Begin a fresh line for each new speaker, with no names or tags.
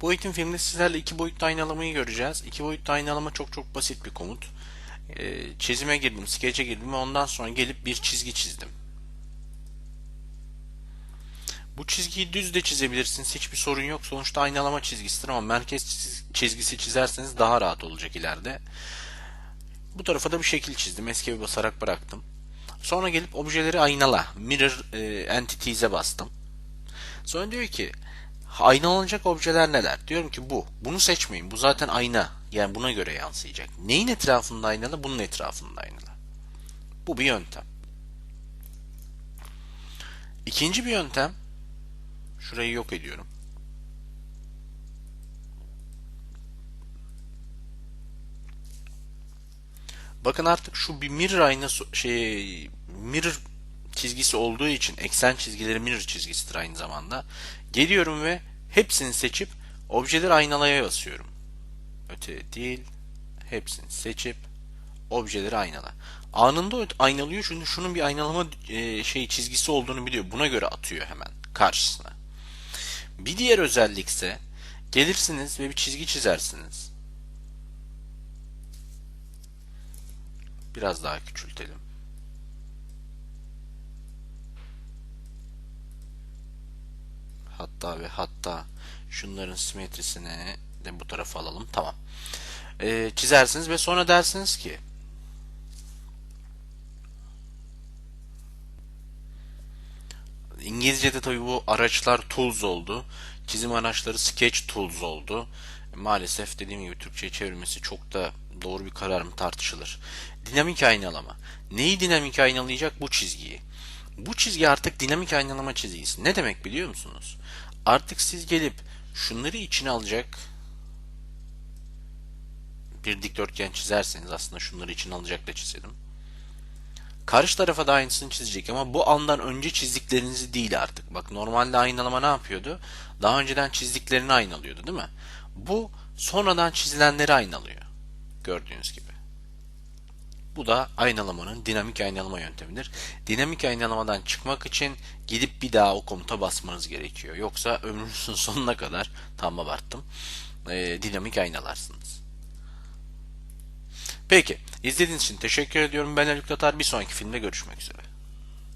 Bu eğitim filminde sizlerle iki boyutlu aynalamayı göreceğiz. İki boyutlu aynalama çok çok basit bir komut. Ee, çizime girdim, skece girdim ve ondan sonra gelip bir çizgi çizdim. Bu çizgiyi düz de çizebilirsiniz. Hiçbir sorun yok. Sonuçta aynalama çizgisidir ama merkez çiz- çizgisi çizerseniz daha rahat olacak ileride. Bu tarafa da bir şekil çizdim. Escape basarak bıraktım. Sonra gelip objeleri aynala, mirror e, entities'e bastım. Sonra diyor ki aynalanacak objeler neler? Diyorum ki bu. Bunu seçmeyin. Bu zaten ayna. Yani buna göre yansıyacak. Neyin etrafında aynalı? Bunun etrafında aynalı. Bu bir yöntem. İkinci bir yöntem şurayı yok ediyorum. Bakın artık şu bir mirror ayna şey mirror çizgisi olduğu için eksen çizgileri mirror çizgisidir aynı zamanda. Geliyorum ve hepsini seçip objeleri aynalaya basıyorum. Öte değil. Hepsini seçip objeleri aynala. Anında aynalıyor çünkü şunun bir aynalama e, şey çizgisi olduğunu biliyor. Buna göre atıyor hemen karşısına. Bir diğer özellikse gelirsiniz ve bir çizgi çizersiniz. Biraz daha küçültelim. Hatta ve hatta şunların simetrisini de bu tarafa alalım. Tamam. Ee, çizersiniz ve sonra dersiniz ki İngilizce'de tabii bu araçlar tools oldu. Çizim araçları sketch tools oldu. Maalesef dediğim gibi Türkçe'ye çevirmesi çok da doğru bir karar mı tartışılır. Dinamik aynalama. Neyi dinamik aynalayacak? Bu çizgiyi. Bu çizgi artık dinamik aynalama çizgisi. Ne demek biliyor musunuz? Artık siz gelip şunları içine alacak bir dikdörtgen çizerseniz aslında şunları içine alacak da çizelim. Karşı tarafa da aynısını çizecek ama bu andan önce çizdiklerinizi değil artık. Bak normalde aynalama ne yapıyordu? Daha önceden çizdiklerini aynalıyordu değil mi? Bu sonradan çizilenleri aynalıyor. Gördüğünüz gibi. Bu da aynalamanın dinamik aynalama yöntemidir. Dinamik aynalamadan çıkmak için gidip bir daha o komuta basmanız gerekiyor. Yoksa ömrünüzün sonuna kadar tam abarttım. e, dinamik aynalarsınız. Peki, izlediğiniz için teşekkür ediyorum. Ben Haluk Tatar. Bir sonraki filmde görüşmek üzere.